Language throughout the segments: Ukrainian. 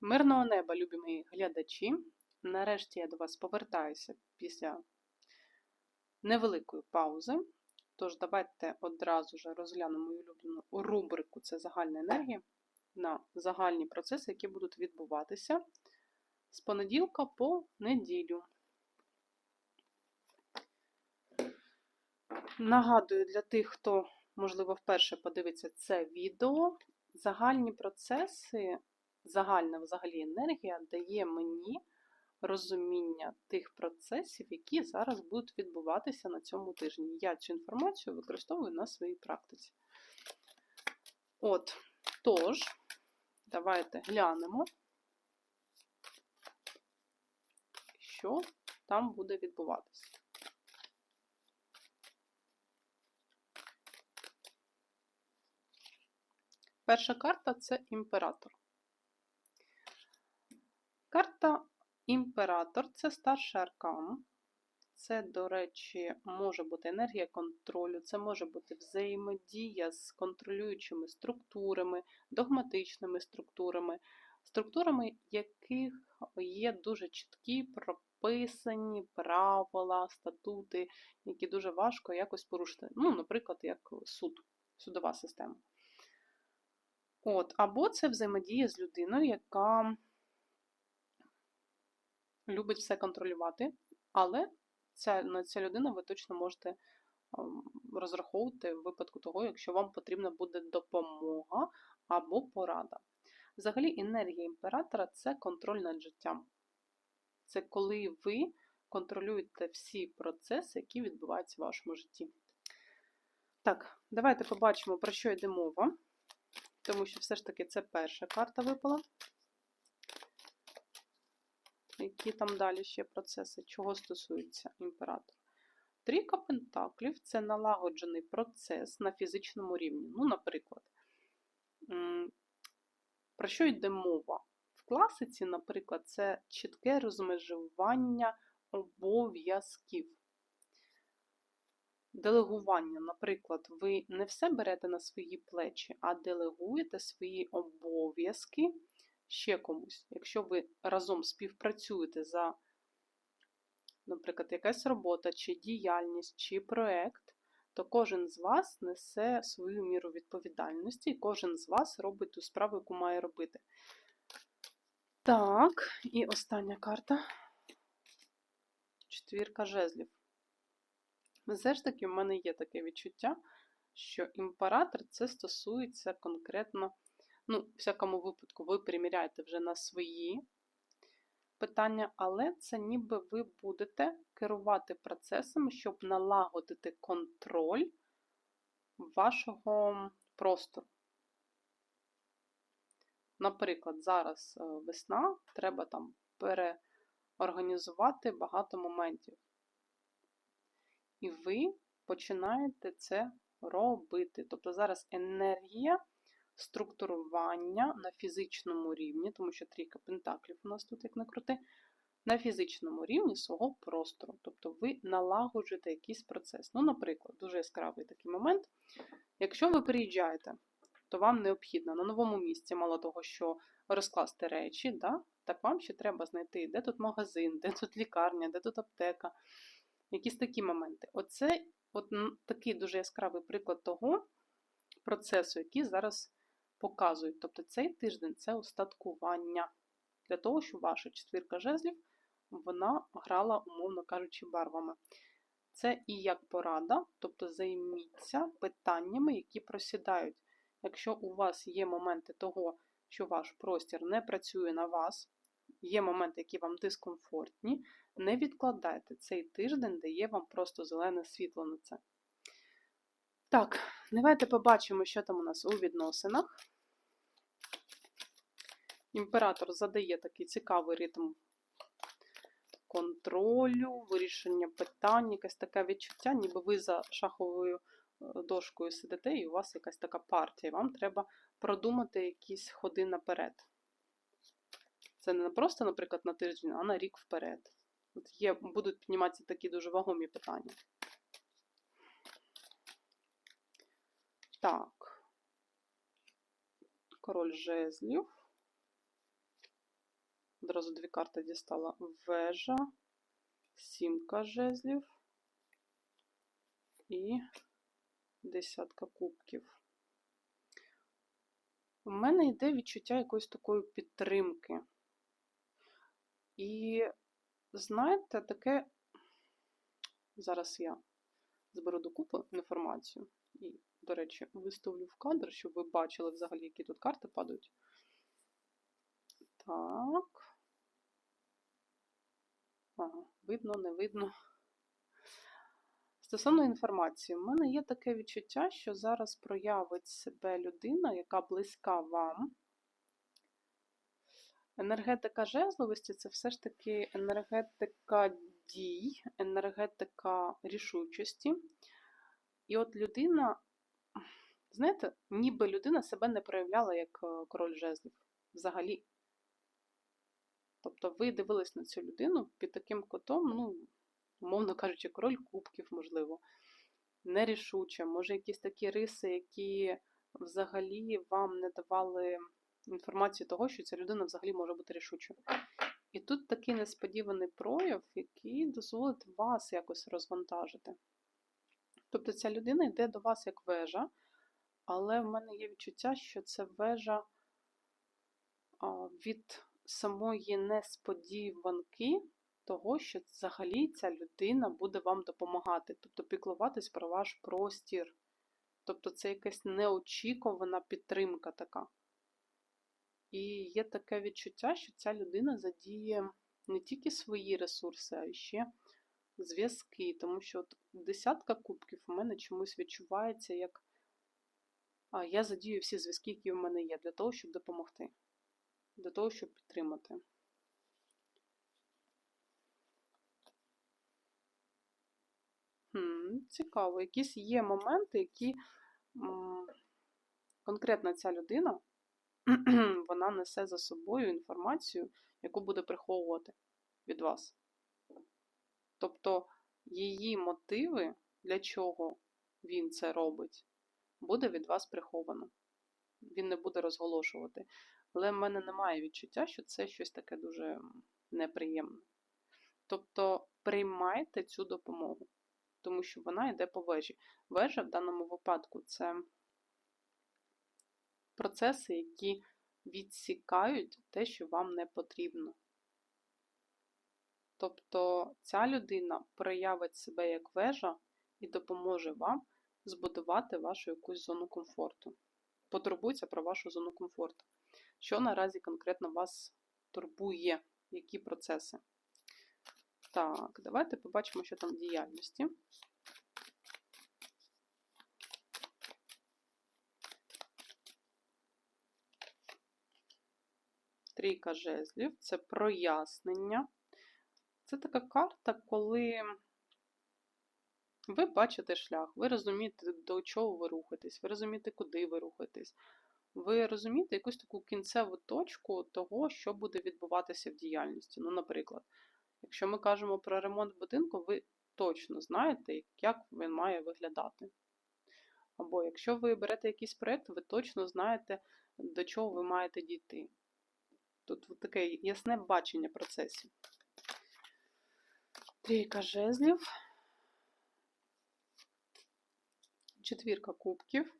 Мирного неба, любі мої глядачі. Нарешті я до вас повертаюся після невеликої паузи. Тож, давайте одразу ж розглянемо мою улюблену рубрику це загальна енергія на загальні процеси, які будуть відбуватися з понеділка по неділю. Нагадую для тих, хто, можливо, вперше подивиться це відео, загальні процеси загальна взагалі енергія дає мені розуміння тих процесів, які зараз будуть відбуватися на цьому тижні. Я цю інформацію використовую на своїй практиці. От, тож, давайте глянемо, що там буде відбуватися. Перша карта це імператор. Карта Імператор це старший аркан. Це, до речі, може бути енергія контролю, це може бути взаємодія з контролюючими структурами, догматичними структурами, структурами, яких є дуже чіткі прописані правила, статути, які дуже важко якось порушити. Ну, наприклад, як суд, судова система. От, Або це взаємодія з людиною, яка любить все контролювати, але ця, на ця людина ви точно можете ем, розраховувати в випадку того, якщо вам потрібна буде допомога або порада. Взагалі, енергія імператора це контроль над життям. Це коли ви контролюєте всі процеси, які відбуваються в вашому житті. Так, давайте побачимо, про що йде мова, тому що все ж таки це перша карта випала які там далі ще процеси, чого стосується імператор. Трійка пентаклів це налагоджений процес на фізичному рівні. Ну, наприклад, про що йде мова? В класиці, наприклад, це чітке розмежування обов'язків. Делегування, наприклад, ви не все берете на свої плечі, а делегуєте свої обов'язки ще комусь. Якщо ви разом співпрацюєте за, наприклад, якась робота, чи діяльність, чи проєкт, то кожен з вас несе свою міру відповідальності, і кожен з вас робить ту справу, яку має робити. Так, і остання карта. Четвірка жезлів. Все ж таки, в мене є таке відчуття, що імператор це стосується конкретно Ну, в всякому випадку, ви приміряєте вже на свої питання, але це ніби ви будете керувати процесом, щоб налагодити контроль вашого простору. Наприклад, зараз е, весна, треба там переорганізувати багато моментів. І ви починаєте це робити. Тобто зараз енергія структурування на фізичному рівні, тому що трійка пентаклів у нас тут, як не крути, на фізичному рівні свого простору. Тобто ви налагоджуєте якийсь процес. Ну, наприклад, дуже яскравий такий момент. Якщо ви приїжджаєте, то вам необхідно на новому місці, мало того, що розкласти речі, да? так вам ще треба знайти, де тут магазин, де тут лікарня, де тут аптека. Якісь такі моменти. Оце от такий дуже яскравий приклад того процесу, який зараз показують. Тобто цей тиждень це устаткування. Для того, щоб ваша четвірка жезлів вона грала, умовно кажучи, барвами. Це і як порада, тобто займіться питаннями, які просідають. Якщо у вас є моменти того, що ваш простір не працює на вас, є моменти, які вам дискомфортні, не відкладайте. Цей тиждень дає вам просто зелене світло на це. Так, давайте побачимо, що там у нас у відносинах. Імператор задає такий цікавий ритм контролю, вирішення питань, якесь таке відчуття, ніби ви за шаховою е, дошкою сидите, і у вас якась така партія. Вам треба продумати якісь ходи наперед. Це не просто, наприклад, на тиждень, а на рік вперед. От є, Будуть підніматися такі дуже вагомі питання. Так, король жезлів. Одразу дві карти дістала. Вежа, сімка жезлів і десятка кубків. У мене йде відчуття якоїсь такої підтримки. І, знаєте, таке, зараз я зберу докупи інформацію і, до речі, виставлю в кадр, щоб ви бачили взагалі, які тут карти падають. Так. Видно, не видно. Стосовно інформації, в мене є таке відчуття, що зараз проявить себе людина, яка близька вам. Енергетика жезловості це все ж таки енергетика дій, енергетика рішучості. І от людина, знаєте, ніби людина себе не проявляла як е, король жезлів взагалі. Тобто ви дивились на цю людину під таким котом, ну, умовно кажучи, король кубків, можливо, нерішуча, може, якісь такі риси, які взагалі вам не давали інформацію того, що ця людина взагалі може бути рішучою. І тут такий несподіваний прояв, який дозволить вас якось розвантажити. Тобто ця людина йде до вас як вежа, але в мене є відчуття, що це вежа від самої несподіванки того, що взагалі ця людина буде вам допомагати, тобто піклуватись про ваш простір. Тобто це якась неочікувана підтримка така. І є таке відчуття, що ця людина задіє не тільки свої ресурси, а ще зв'язки. Тому що от десятка кубків у мене чомусь відчувається, як я задію всі зв'язки, які в мене є, для того, щоб допомогти, для того, щоб підтримати. Хм, Цікаво, якісь є моменти, які конкретно ця людина вона несе за собою інформацію, яку буде приховувати від вас. Тобто її мотиви, для чого він це робить, буде від вас приховано. Він не буде розголошувати. Але в мене немає відчуття, що це щось таке дуже неприємне. Тобто приймайте цю допомогу, тому що вона йде по вежі. Вежа в даному випадку це процеси, які відсікають те, що вам не потрібно. Тобто ця людина проявить себе як вежа і допоможе вам збудувати вашу якусь зону комфорту. Потурбуйся про вашу зону комфорту. Що наразі конкретно вас турбує, які процеси? Так, давайте побачимо, що там в діяльності. Трійка жезлів це прояснення. Це така карта, коли ви бачите шлях, ви розумієте, до чого ви рухаєтесь, ви розумієте, куди ви рухаєтесь. Ви розумієте якусь таку кінцеву точку того, що буде відбуватися в діяльності. Ну, наприклад, якщо ми кажемо про ремонт будинку, ви точно знаєте, як він має виглядати. Або якщо ви берете якийсь проєкт, ви точно знаєте, до чого ви маєте дійти. Тут таке ясне бачення процесів. Трійка жезлів, четвірка кубків.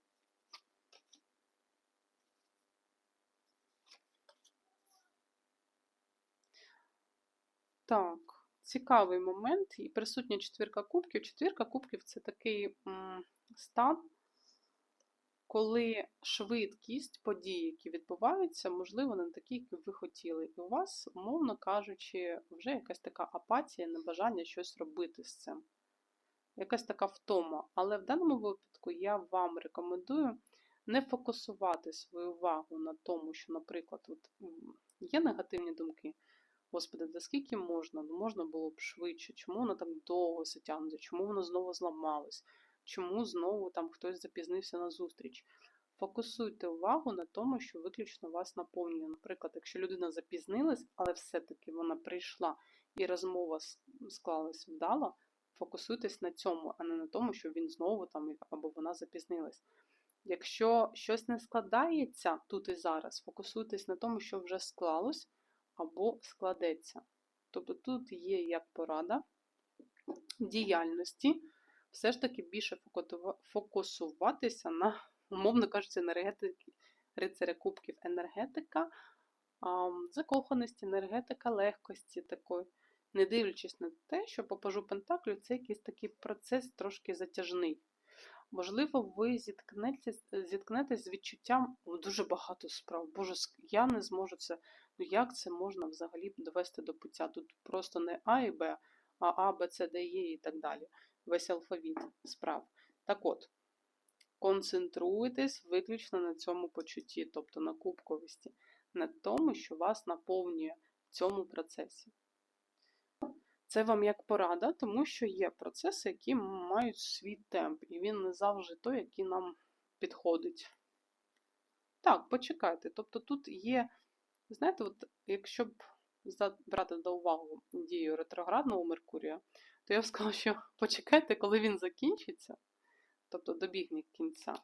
Так, цікавий момент. І присутня четвірка кубків. Четвірка кубків це такий стан, коли швидкість подій, які відбуваються, можливо, не такі, як ви хотіли. І у вас, умовно кажучи, вже якась така апатія, небажання щось робити з цим. Якась така втома. Але в даному випадку я вам рекомендую не фокусувати свою увагу на тому, що, наприклад, от є негативні думки. Господи, да скільки можна? Ну, можна було б швидше, чому воно так довго затягнеться, чому воно знову зламалось? чому знову там хтось запізнився на зустріч. Фокусуйте увагу на тому, що виключно вас наповнює. Наприклад, якщо людина запізнилась, але все-таки вона прийшла і розмова склалась вдало, фокусуйтесь на цьому, а не на тому, що він знову там або вона запізнилась. Якщо щось не складається тут і зараз, фокусуйтесь на тому, що вже склалось, або складеться. Тобто тут є як порада діяльності, все ж таки більше фокусуватися на, умовно кажучи, енергетики, рицаря кубків енергетика, закоханості, енергетика легкості такої. Не дивлячись на те, що по пажу Пентаклю це якийсь такий процес трошки затяжний. Можливо, ви зіткнетесь, зіткнетесь з відчуттям дуже багато справ. Боже, я не зможу це. Ну як це можна взагалі довести до пуття? Тут просто не А і Б, а А, Б, С, Д, Е і так далі. Весь алфавіт справ. Так от, концентруйтесь виключно на цьому почутті, тобто на кубковості, на тому, що вас наповнює в цьому процесі. Це вам як порада, тому що є процеси, які мають свій темп, і він не завжди той, який нам підходить. Так, почекайте. Тобто тут є, знаєте, от якщо б брати до уваги дію ретроградного Меркурія, то я б сказала, що почекайте, коли він закінчиться, тобто добігне кінця,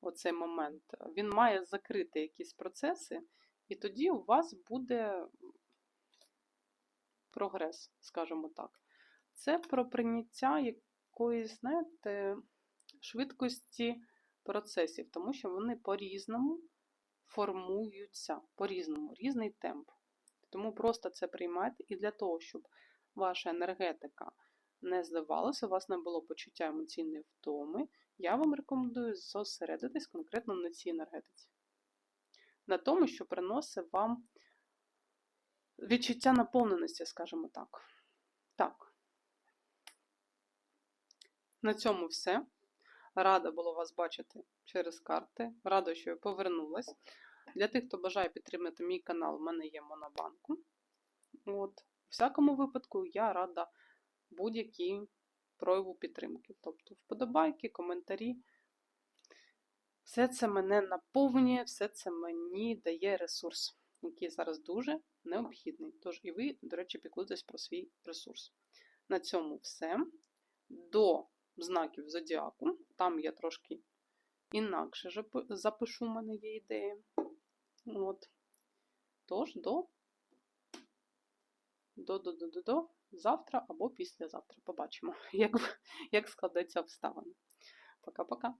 оцей момент, він має закрити якісь процеси, і тоді у вас буде прогрес, скажімо так. Це про прийняття якоїсь, знаєте, швидкості процесів, тому що вони по-різному формуються, по-різному, різний темп. Тому просто це приймайте, і для того, щоб ваша енергетика не зливалася, у вас не було почуття емоційної втоми, я вам рекомендую зосередитись конкретно на цій енергетиці. На тому, що приносить вам відчуття наповненості, скажімо так. Так. На цьому все. Рада було вас бачити через карти. Рада, що я повернулась. Для тих, хто бажає підтримати мій канал, в мене є Монобанку. От. У всякому випадку, я рада будь-якій прояву підтримки. Тобто вподобайки, коментарі. Все це мене наповнює, все це мені дає ресурс, який зараз дуже необхідний. Тож і ви, до речі, піклуйтесь про свій ресурс. На цьому все. До знаків зодіаку. Там я трошки інакше запишу, у мене є ідеї. От. Тож до, до, до, до, до, до завтра або післязавтра. Побачимо, як, як складеться обставини. Пока-пока.